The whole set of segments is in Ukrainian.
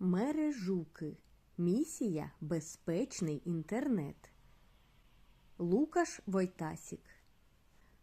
Мережуки. Місія Безпечний інтернет. Лукаш Войтасік.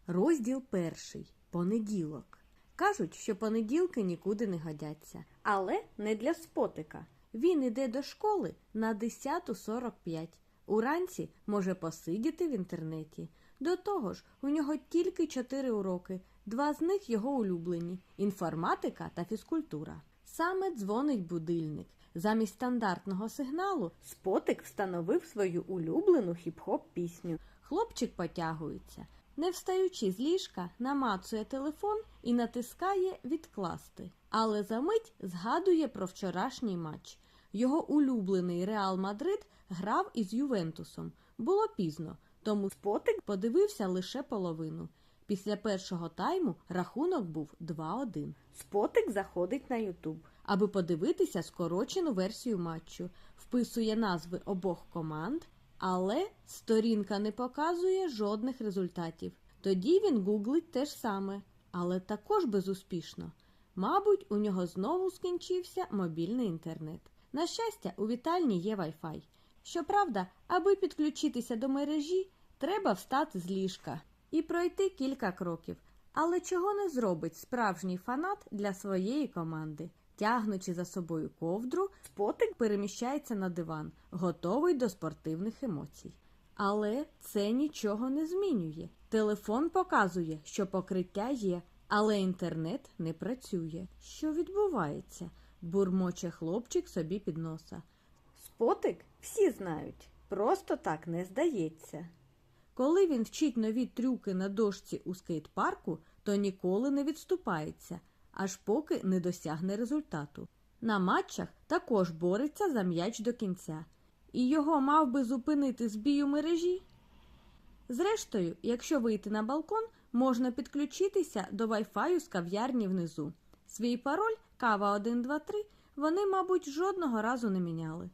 Розділ перший. Понеділок. Кажуть, що понеділки нікуди не годяться, але не для спотика. Він іде до школи на 10.45. Уранці може посидіти в інтернеті. До того ж, у нього тільки чотири уроки, два з них його улюблені інформатика та фізкультура. Саме дзвонить будильник. Замість стандартного сигналу спотик встановив свою улюблену хіп-хоп пісню. Хлопчик потягується. Не встаючи з ліжка, намацує телефон і натискає відкласти. Але за мить згадує про вчорашній матч. Його улюблений Реал Мадрид грав із Ювентусом. Було пізно, тому спотик подивився лише половину. Після першого тайму рахунок був 2-1. Спотик заходить на Ютуб, аби подивитися скорочену версію матчу, вписує назви обох команд, але сторінка не показує жодних результатів. Тоді він гуглить те ж саме, але також безуспішно. Мабуть, у нього знову скінчився мобільний інтернет. На щастя, у вітальні є Wi-Fi. Щоправда, аби підключитися до мережі, треба встати з ліжка і пройти кілька кроків. Але чого не зробить справжній фанат для своєї команди? Тягнучи за собою ковдру, спотик переміщається на диван, готовий до спортивних емоцій. Але це нічого не змінює. Телефон показує, що покриття є, але інтернет не працює. Що відбувається? бурмоче хлопчик собі під носа. Спотик всі знають, просто так не здається. Коли він вчить нові трюки на дошці у скейт-парку, то ніколи не відступається, аж поки не досягне результату. На матчах також бореться за м'яч до кінця, і його мав би зупинити збій у мережі. Зрештою, якщо вийти на балкон, можна підключитися до Wi-Fi з кав'ярні внизу. Свій пароль кава 123 вони, мабуть, жодного разу не міняли.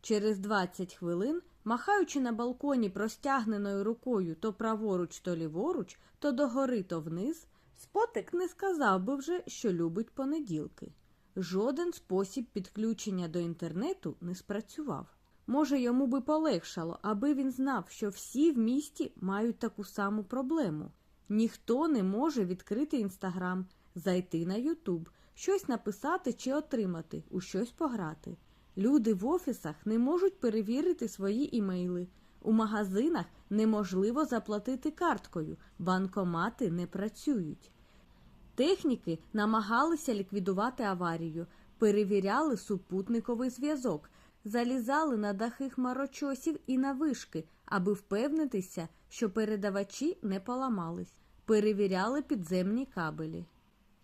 Через 20 хвилин, махаючи на балконі простягненою рукою то праворуч, то ліворуч, то догори, то вниз, спотик не сказав би вже, що любить понеділки. Жоден спосіб підключення до інтернету не спрацював. Може, йому би полегшало, аби він знав, що всі в місті мають таку саму проблему. Ніхто не може відкрити інстаграм, зайти на Ютуб, щось написати чи отримати, у щось пограти. Люди в офісах не можуть перевірити свої імейли. У магазинах неможливо заплатити карткою, банкомати не працюють. Техніки намагалися ліквідувати аварію, перевіряли супутниковий зв'язок, залізали на дахи хмарочосів і на вишки, аби впевнитися, що передавачі не поламались, перевіряли підземні кабелі.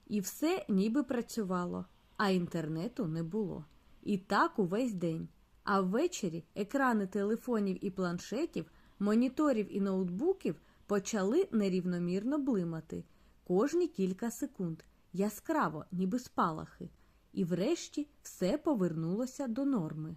І все ніби працювало, а інтернету не було. І так увесь день. А ввечері екрани телефонів і планшетів, моніторів і ноутбуків почали нерівномірно блимати кожні кілька секунд, яскраво, ніби спалахи. І врешті все повернулося до норми.